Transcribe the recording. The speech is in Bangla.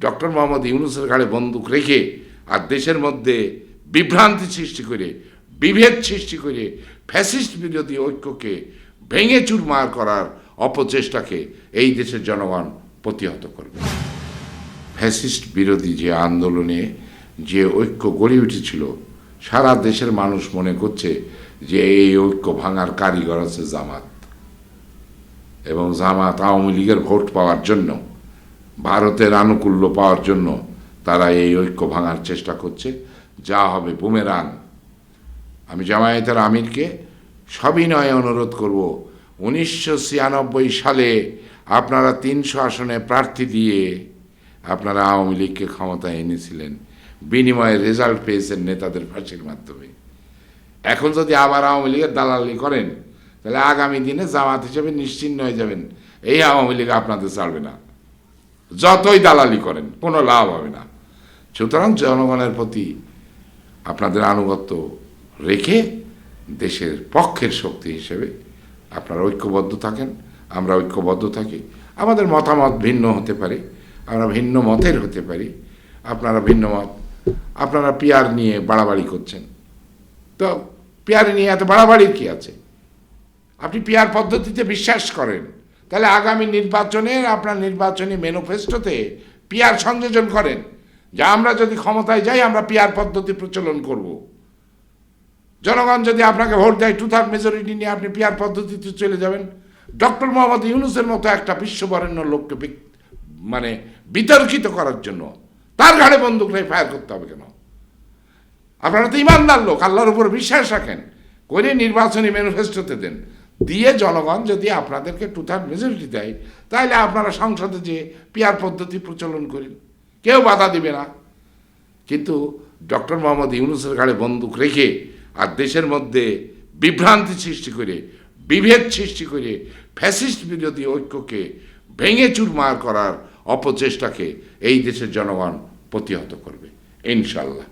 ডক্টর মোহাম্মদ ইউনুসের ঘাড়ে বন্দুক রেখে আর দেশের মধ্যে বিভ্রান্তি সৃষ্টি করে, বিভেদ সৃষ্টি করে ফ্যাসিস্ট বিরোধী ঐক্যকে ভেঙে চুরমার করার অপচেষ্টাকে এই দেশের জনগণ প্রতিহত করবে। ফ্যাসিস্ট বিরোধী যে আন্দোলনে যে ঐক্য গড়ে উঠেছিল, সারা দেশের মানুষ মনে করছে যে এই ঐক্য ভাঙার কারিগর আছে জামাত। এবং জামাত আওয়ামী লীগের ভোট পাওয়ার জন্য ভারতের আনুকূল্য পাওয়ার জন্য তারা এই ঐক্য ভাঙার চেষ্টা করছে। যা হবে বুমেরাং। আমি জামায়াতের আমিরকে সবিনয়ে অনুরোধ করব, উনিশশো ছিয়ানব্বই সালে আপনারা তিনশো আসনে প্রার্থী দিয়ে আপনারা আওয়ামী লীগকে ক্ষমতায় এনেছিলেন। বিনিময়ে রেজাল্ট পেয়েছেন নেতাদের ফাঁসির মাধ্যমে। এখন যদি আবার আওয়ামী লীগের দালালি করেন, তাহলে আগামী দিনে জামাত হিসেবে নিশ্চিন্ন হয়ে যাবেন। এই আওয়ামী লীগ আপনাদের ছাড়বে না। যতই দালালি করেন, কোনো লাভ হবে না। সুতরাং জনগণের প্রতি আপনাদের আনুগত্য রেখে দেশের পক্ষের শক্তি হিসেবে আপনারা ঐক্যবদ্ধ থাকেন, আমরা ঐক্যবদ্ধ থাকি। আমাদের মতামত ভিন্ন হতে পারে, আমরা ভিন্ন মতের হতে পারি। আপনারা ভিন্ন মত, আপনারা পিয়ার নিয়ে বাড়াবাড়ি করছেন। তো পিয়ার নিয়ে এত বাড়াবাড়ির কি আছে? আপনি পিয়ার পদ্ধতিতে বিশ্বাস করেন। তাহলে আগামী নির্বাচনে আপনার নির্বাচনী ম্যানিফেস্টোতে পিয়ার সংযোজন করেন। যে আমরা যদি ক্ষমতায় যাই, আমরা পিয়ার পদ্ধতি প্রচলন করব। জনগণ যদি আপনাকে ভোট দেয় টু থার্ড মেজরিটি নিয়ে আপনি পিয়ার পদ্ধতিতে চলে যাবেন। ডক্টর মোহাম্মদ ইউনুসের মতো একটা বিশ্ববরেণ্য লোককে মানে বিতর্কিত করার জন্য তার ঘাড়ে বন্দুক রেখে ফায়ার করতে হবে কেন? আপনারা তো ইমানদার লোক, আল্লাহর উপর বিশ্বাস রাখেন। করে নির্বাচনী ম্যানিফেস্টোতে দেন। দিয়ে জনগণ যদি আপনাদেরকে টু থার্ড মেজরিটি দেয়, তাহলে আপনারা সংসদে যে পিয়ার পদ্ধতি প্রচলন করেন, কেউ বাধা দিবে না। কিন্তু ডক্টর মোহাম্মদ ইউনুসের ঘাড়ে বন্দুক রেখে আর দেশের মধ্যে বিভ্রান্তি সৃষ্টি করে, বিভেদ সৃষ্টি করে ফ্যাসিস্ট বিরোধী ঐক্যকে ভেঙে চুরমার করার অপচেষ্টাকে এই দেশের জনগণ প্রতিহত করবে ইনশাল্লাহ